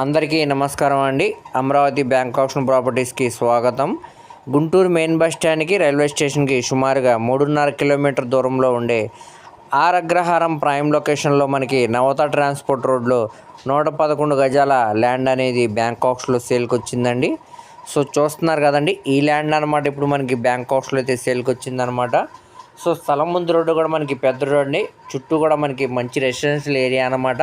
అందరికీ నమస్కారం అండి. అమరావతి బ్యాంక్ ఆప్షన్ ప్రాపర్టీస్కి స్వాగతం. గుంటూరు మెయిన్ బస్ స్టాండ్కి రైల్వే స్టేషన్కి సుమారుగా మూడున్నర కిలోమీటర్ దూరంలో ఉండే ఆర్ అగ్రహారం ప్రైమ్ లొకేషన్లో మనకి నవత ట్రాన్స్పోర్ట్ రోడ్లో నూట పదకొండు గజాల ల్యాండ్ అనేది బ్యాంకాక్స్లో సేల్కి వచ్చిందండి సో చూస్తున్నారు కదండి ఈ ల్యాండ్ అనమాట ఇప్పుడు మనకి బ్యాంకాక్స్లో అయితే సేల్కి వచ్చిందనమాట సో స్థలం ముందు రోడ్డు కూడా మనకి పెద్ద రోడ్ అండి చుట్టూ కూడా మనకి మంచి రెసిడెన్షియల్ ఏరియా అనమాట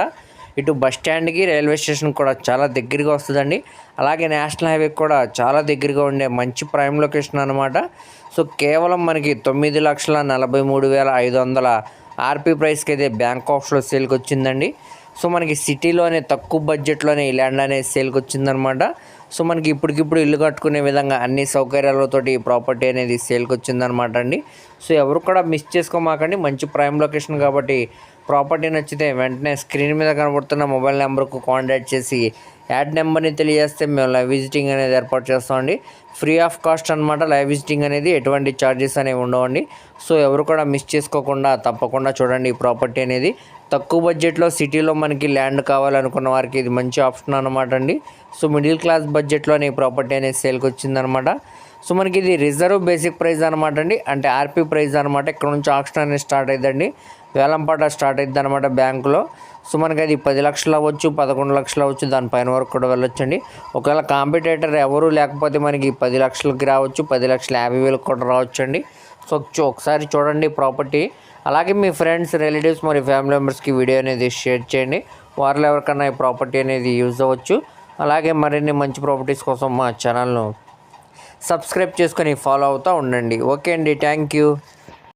ఇటు బస్ స్టాండ్కి రైల్వే స్టేషన్ కూడా చాలా దగ్గరగా వస్తుందండి. అలాగే నేషనల్ హైవే కూడా చాలా దగ్గరగా ఉండే మంచి ప్రైమ్ లొకేషన్ అనమాట సో కేవలం మనకి తొమ్మిది లక్షల నలభై మూడు వేల ఐదు వందల ఆర్పీ ప్రైస్కి అయితే బ్యాంకాక్స్లో సేల్కి వచ్చిందండి. సో మనకి సిటీలోనే తక్కువ బడ్జెట్లోనే ఈ ల్యాండ్ అనేది సేల్కి వచ్చిందనమాట సో మనకి ఇప్పటికిప్పుడు ఇల్లు కట్టుకునే విధంగా అన్ని సౌకర్యాలతోటి ఈ ప్రాపర్టీ అనేది సేల్కి వచ్చిందనమాట అండి. సో ఎవరు కూడా మిస్ చేసుకోమాకండి. మంచి ప్రైమ్ లొకేషన్ కాబట్టి ప్రాపర్టీ నచ్చితే వెంటనే స్క్రీన్ మీద కనబడుతున్న మొబైల్ నెంబర్కు కాంటాక్ట్ చేసి యాడ్ నెంబర్ని తెలియజేస్తే మేము లైవ్ విజిటింగ్ అనేది ఏర్పాటు చేస్తామండి. ఫ్రీ ఆఫ్ కాస్ట్ అనమాట లైవ్ విజిటింగ్ అనేది ఎటువంటి ఛార్జెస్ అనేవి ఉండవండి. సో ఎవరు కూడా మిస్ చేసుకోకుండా తప్పకుండా చూడండి ఈ ప్రాపర్టీ అనేది. తక్కువ బడ్జెట్లో సిటీలో మనకి ల్యాండ్ కావాలనుకున్న వారికి ఇది మంచి ఆప్షన్ అనమాట అండి. సో మిడిల్ క్లాస్ బడ్జెట్లోనే ప్రాపర్టీ అనేది సేల్కి వచ్చిందనమాట సో మనకి ఇది రిజర్వ్ బేసిక్ ప్రైస్ అనమాట అండి. అంటే ఆర్పీ ప్రైస్ అనమాట ఇక్కడ నుంచి ఆప్షన్ అనేది స్టార్ట్ అయిందండి వేలంపాట స్టార్ట్ అయింది అనమాట బ్యాంకులో సో మనకి అది పది లక్షలు అవ్వచ్చు పదకొండు లక్షలు అవ్వచ్చు దానిపైన వరకు కూడా వెళ్ళొచ్చండి. ఒకవేళ కాంపిటేటర్ ఎవరు లేకపోతే మనకి పది లక్షలకి రావచ్చు పది లక్షల యాభై వేలకు కూడా రావచ్చండి. సో ఒకసారి చూడండి ప్రాపర్టీ. అలాగే మీ ఫ్రెండ్స్ రిలేటివ్స్ మరియు ఫ్యామిలీ మెంబర్స్కి వీడియో అనేది షేర్ చేయండి. వారిలో ఎవరికన్నా ఈ ప్రాపర్టీ అనేది యూజ్ అవ్వచ్చు. అలాగే మరిన్ని మంచి ప్రాపర్టీస్ కోసం మా ఛానల్ను సబ్స్క్రైబ్ చేసుకొని ఫాలో అవుతూ ఉండండి. ఓకే అండి థ్యాంక్ యూ.